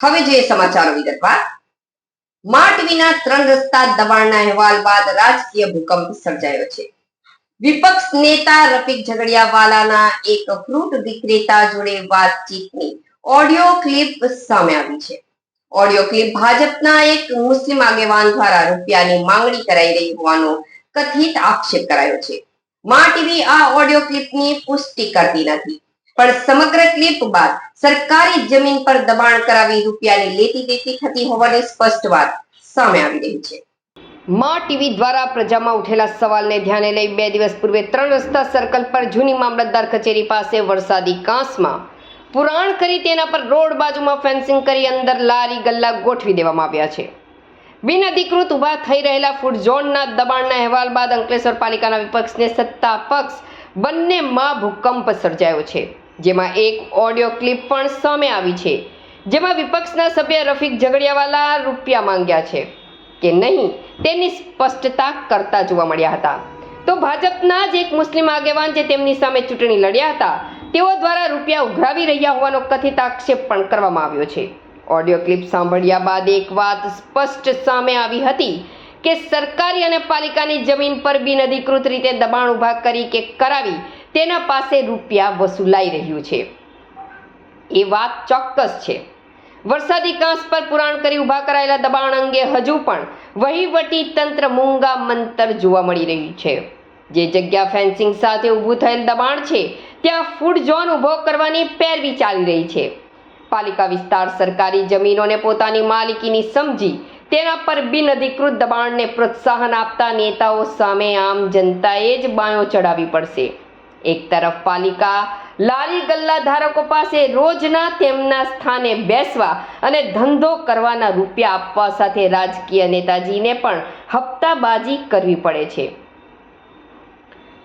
હવે જોઈએ સમાચારો વિગતવાર. માટવીના ત્રણ રસ્તા દબાણના અહેવાલ બાદ રાજકીય ભૂકંપ સર્જાયો છે. વિપક્ષ નેતા રફીક ઝઘડિયાવાલાના એક ફ્રૂટ વિક્રેતા જોડે વાતચીતની ઓડિયો ક્લિપ સામે આવી છે. ઓડિયો ક્લિપ ભાજપના એક મુસ્લિમ આગેવાન દ્વારા રૂપિયાની માંગણી કરાઈ રહી હોવાનો કથિત આક્ષેપ કરાયો છે. મા ટીવી આ ઓડિયો ક્લિપની પુષ્ટિ કરતી નથી. પણ સમગ્ર ક્લિપ બાદ સરકારી જમીન પર દબાણ કરાવી રૂપિયાની લેતી દેતી થતી હોવાની સ્પષ્ટ વાત સામે આવી રહી છે. મા ટીવી દ્વારા પ્રજામાં ઉઠેલા સવાલને ધ્યાને લઈ બે દિવસ પૂર્વે ત્રણ રસ્તા સર્કલ પર જૂની મામલતદાર કચેરી પાસે વરસાદી કાંસમાં પુરાણ કરી તેના પર રોડ બાજુમાં ફેન્સિંગ કરી અંદર લારી ગલ્લા ગોઠવી દેવામાં આવ્યા છે. બિન અધિકૃત ઊભા થઈ રહેલા ફૂડ ઝોનના દબાણના અહેવાલ બાદ અંકલેશ્વર પાલિકાના વિપક્ષને સત્તા પક્ષ બંનેમાં ભૂકંપ સર્જાયો છે. જેમાં એક ઓડિયો ક્લિપ પણ સામે આવી છે, જેમાં વિપક્ષના સભ્ય રફીક ઝઘડિયાવાલા રૂપિયા માંગ્યા છે કે નહીં તેની સ્પષ્ટતા કરતા જોવા મળ્યા હતા. તો ભાજપના જ એક મુસ્લિમ આગેવાન જે તેમની સામે ચૂંટણી લડ્યા હતા, તેઓ દ્વારા રૂપિયા ઉઘરાવી રહ્યા હોવાનો કથિત આક્ષેપ પણ કરવામાં આવ્યો છે. ઓડિયો ક્લિપ સાંભળ્યા બાદ એક વાત સ્પષ્ટ સામે આવી હતી કે સરકારી અને પાલિકાની જમીન પર બિનઅધિકૃત રીતે દબાણ ઊભા કરી કે કરાવી તેના પાસે રૂપિયા વસૂલાઈ રહ્યું છે. એ વાત ચોક્કસ છે. વરસાદી કાંસ પર પુરાણ કરી ઊભા કરાયેલા દબાણ અંગે હજુ પણ વહીવટી તંત્ર મૂંગા મંતર જોવા મળી રહ્યું છે. જે જગ્યા ફેન્સિંગ સાથે ઊભું થયેલ દબાણ છે, ત્યાં ફૂડ ઝોન ઊભો કરવાની પેરવી ચાલી રહી છે. પાલિકા વિસ્તાર સરકારી જમીનોને પોતાની માલિકીની સમજી તેના પર બિન અધિકૃત દબાણને પ્રોત્સાહન આપતા નેતાઓ સામે આમ જનતાએ જ બાયો ચડાવવી પડશે. એક તરફ પાલિકા લારી ગલ્લા ધારકો પાસે રોજના તેમના સ્થાને બેસવા અને ધંધો કરવાના રૂપિયા આપવા સાથે રાજકીય નેતાજીને પણ હપ્તાબાજી કરવી પડે છે.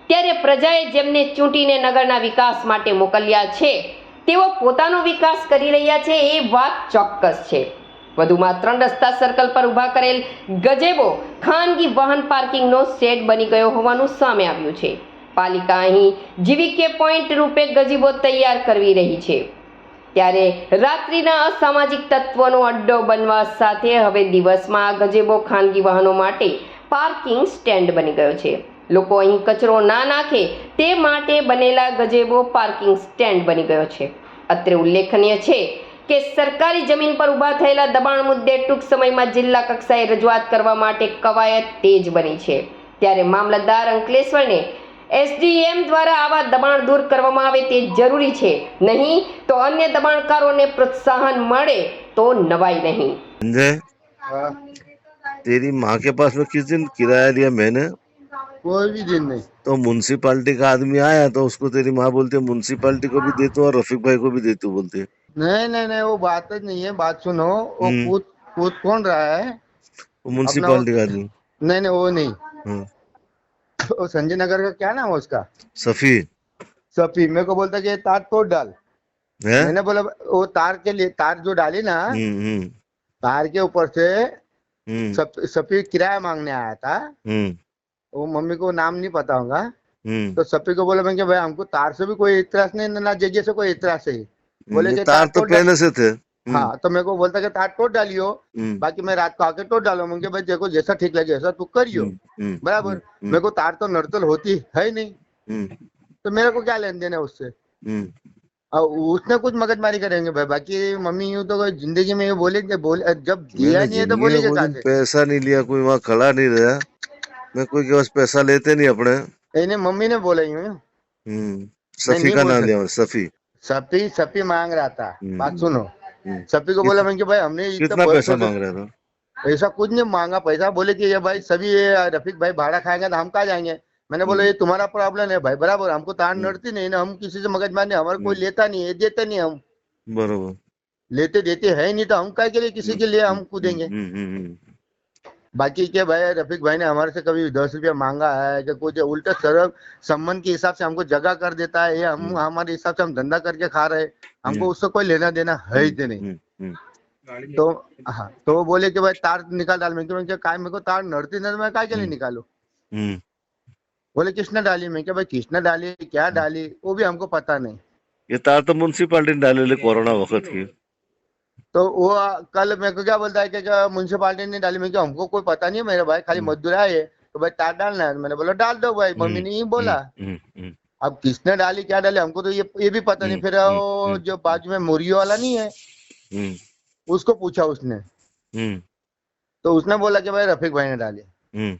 ત્યારે પ્રજાએ જેમને ચૂંટીને નગરના વિકાસ માટે મોકલ્યા છે, તેઓ પોતાનો વિકાસ કરી રહ્યા છે એ વાત ચોક્કસ છે. વધુમાં ત્રણ રસ્તા સર્કલ પર ઊભા કરેલ ગજેબો ખાનગી વાહન પાર્કિંગનો સેટ બની ગયો હોવાનું સામે આવ્યું છે. પાલિકા અહીં જીવીકે પોઈન્ટ રૂપે ગજીબો તૈયાર કરવી રહી છે. ત્યારે રાત્રિના અસામાજિક તત્વોનો અડ્ડો બનવા સાથે હવે દિવસમાં આ ગજેબો ખાનગી વાહનો માટે પાર્કિંગ સ્ટેન્ડ બની ગયો છે. લોકો અહીં કચરો ના નાખે તે માટે બનેલા ગજેબો પાર્કિંગ સ્ટેન્ડ બની ગયો છે. અત્રે ઉલ્લેખનીય છે કે સરકારી જમીન પર ઊભા થયેલા દબાણ મુદ્દે ટૂંક સમયમાં જિલ્લા કક્ષાએ રજૂઆત કરવા માટે કવાયત તેજ બની છે. ત્યારે મામલતદાર અંકલેશ્વરને એસડીએમ દ્વારા આવા દબાણ દૂર કરવામાં આવે તે જરૂરી છે નહીં તો અન્ય દબાણકારોને પ્રોત્સાહન મળે તો નવાઈ નહીં संजय हाँ, तेरी माँ के पास में किस दिन किराया लिया मैंने कोई भी दिन नहीं तो म्यूनसिपालिटी का आदमी आया तो उसको तेरी माँ बोलती है म्यूनसिपालिटी को भी देती हूँ और रफीक भाई को भी देती हूँ बोलती है नहीं नहीं नहीं वो बात ही नहीं है बात सुनो वो हम्म। कूद कूद कौन रहा है वो म्यूनसिपालिटी का आदमी नहीं नहीं वो नहीं हाँ, वो संजय नगर का क्या नाम है उसका? सफी। सफी मेरे को बोलता कि तार तोड़ डाल। है? मैंने बोला वो तार के लिए तार जो डाली ना हम्म हम्म। तार के ऊपर से हम्म। सफ- सफी किराया मांगने आया था। हम्म। वो मम्मी को नाम नहीं पता होगा। तो सफी को बोला मैं भाई हमको तार से भी कोई इतराज नहीं ना जगह से कोई इतराज है। बोले तार तार तो पहले से थे। हाँ तो मेरे को बोलता कि तार तोड़ डालियो हम्म, बाकी मैं रात को आके टोट डालो। मुझे भाई देखो जैसा ठीक लगे ऐसा तू करियो। हम्म, हम्म, बराबर? हम्म, मेरे को तार तो नड़तल होती है ही नहीं। हम्म, तो मेरे को क्या लेन देन है उससे? हम्म, और उसने कुछ मगजमारी करेंगे भाई। बाकी मम्मी यूँ तो ज़िंदगी में ये बोलेंगे बोले जब दिया नहीं है तो बोलेगे पैसा नहीं लिया कोई वहाँ खड़ा नहीं रहा। मैं कोई के पास पैसा लेते नहीं अपने। इन्हें मम्मी ने बोला यूँ। हम्म, सफी का नाम। लिया सफी। सपी सपी मांग रहा था। हम्म। बात सुनो। सपी को बोला मैं कि भाई हमने कितना पैसा पैसा- मांग रहा था? ऐसा कुछ नहीं मांगा पैसा बोले कि ये भाई सभी ये रफीक भाई भाड़ा खाएँगे तो हम कहा जाएँगे? मैंने बोला हम्म। ये तुम्हारा प्रॉब्लम है भाई बराबर हमको तार हम्म। नड़ती नहीं ना हम किसी से मगज मारने हमारे कोई हम्म। लेता नहीं है देते नहीं हम। बराबर। लेते देते है नहीं तो हम क्या के लिए किसी के लिए हम कूदेंगे बाकी के भाई रफीक भाई ने हमारे से कभी दस रुपया मांगा है कि कुछ उल्टा सरल संबंध के हिसाब से हमको जगह कर देता है ये हम हम्म। हमारे हिसाब से हम धंधा करके खा रहे हमको हम्म। उससे कोई लेना देना है ही नहीं। हम्म, हम्म, तो हाँ तो वो बोले कि भाई तार निकाल डाल। मैं क्या काय मेरे को तार नड़ती नहीं तो मैं काय के लिए। हम्म, बोले किसने डाली? मैं क्या भाई किसने डाली? क्या डाली? वो भी हमको पता नहीं। ये तार तो म्यूनसिपालिटी ने डाले कोरोना वक्त की। तो वो कल मेरे को क्या बोलता है कि म्यूनसिपालिटी ने डाली मैं क्या हमको कोई पता नहीं है मेरे भाई खाली हम्म। मजदूर आए तो भाई तार डालना है। मैंने बोला डाल दो भाई मम्मी ने ही बोला। हम्म, हम्म, अब किसने डाली क्या डाली हमको तो ये ये भी पता नहीं। हम्म, फिर हम्म, वो हम्म। जो बाजू में मुर्गियों वाला नहीं है हम्म, उसको पूछा उसने। हम्म, तो उसने बोला कि भाई रफीक भाई ने डाली। हम्म,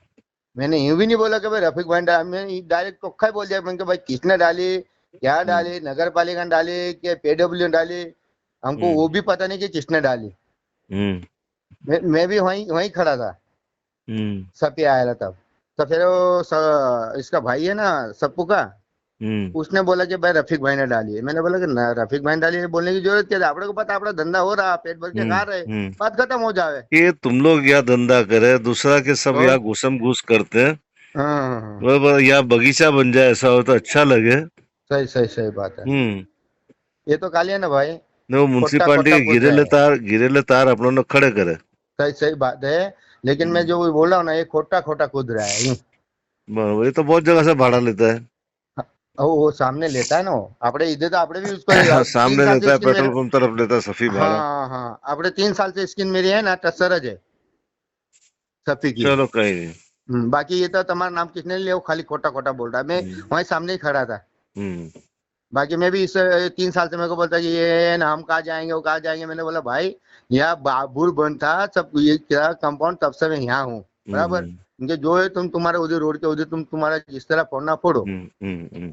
मैंने यूँ भी नहीं बोला कि भाई रफीक भाई डाली। मैंने डायरेक्ट कोखा ही बोल दिया। मैंने कहा भाई किसने डाली क्या हम्म। डाली नगर पालिका ने डाली कि पेडब्ल्यू ने डाली? हमको हम्म। वो भी पता नहीं कि किसने डाली। हम्म, मैं, मैं भी वहीं वहीं खड़ा था। हम्म, सपी आया था तब। तो फिर वो स, इसका भाई है ना सप्पू का उसने बोला कि भाई रफीक भाई ने डाली है। मैंने बोला कि ना रफीक भाई ने डाली है बोलने की ज़रूरत क्या है? आपने को पता अपना धंधा हो रहा पेट भर के खा रहे। बात खत्म हो जावे। ये तुम लोग यहाँ धंधा करे दूसरा के सब? यहाँ घुसम घुस करते हैं। हाँ हाँ, हाँ। यहाँ बगीचा बन जाए ऐसा हो तो अच्छा लगे। सही सही सही बात है। ये तो खाली है ना भाई। म्युनिसिपालिटी खोटा गिरेले है। तार गिरेले तार अपनों खड़े करे सही सही बात है लेकिन मैं जो बोल रहा हूँ ना ये खोटा खोटा कूद रहा है यूं बराबर ये तो बहुत जगह से भाड़ा लेता है और वो सामने लेता है ना वो આપણે इधर तो આપણે भी उसको सामने तीन साल लेता है से स्किन पेट्रोल मेरे- पंप तरफ लेता है सफी भाड़ा हाँ हाँ આપણે तीन साल से स्किन मेरी है ना टसर જ है सफी की चलो कहीं नहीं हम्म, बाकी ये तो तुम्हारा नाम किसने लिया वो खाली खोटा खोटा बोल रहा है मैं हम्म। वहीं सामने ही खड़ा था हम्म बाकी मैं भी इस तीन साल से मेरे को बोलता कि ये ना हम कहा जाएँगे वो कहाँ जाएँगे? मैंने बोला भाई यहाँ बाबुर बंद था सब ये क्या कंपाउंड तब से मैं यहाँ हूँ। बराबर? हम्म, क्योंकि जो है तुम तुम्हारे उधर रोड के उधर तुम तुम्हारा जिस तरह फोड़ना फोड़ो। हम्म, हम्म, हम्म।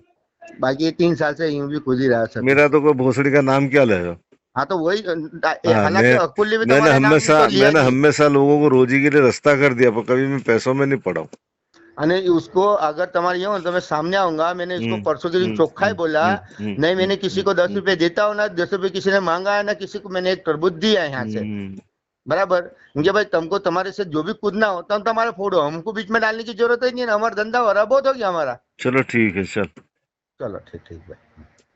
बाकी ये तीन साल से यूँ भी खुद ही रहा सब मेरा तो कोई भोसड़ी का नाम क्या ले हाँ? तो वही हाँ, हालाँकि भी मैंने हमेशा तो मैंने हमेशा लोगों को रोजी के लिए रास्ता कर दिया पर कभी मैं पैसों में नहीं पड़ा हूँ। અને उसको अगर तुम्हारी हो तो मैं सामने आऊँगा। मैंने इसको हम्म, परसों के दिन चोखा चौखा ही हम्म, बोला हम्म, हम्म, नहीं मैंने हम्म, किसी को दस हम्म, रुपए देता हूँ ना दस रुपए किसी ने मांगा है ना किसी को मैंने एक तरबूज दिया है यहाँ से। हम्म, बराबर? क्योंकि भाई तुमको तुम्हारे से जो भी कूदना हो तुम तुम्हारा फोड़ो। हमको बीच में डालने की ज़रूरत ही नहीं हमारा धंधा हो रहा बहुत हो गया हमारा। चलो ठीक है सर चलो ठीक ठीक भाई।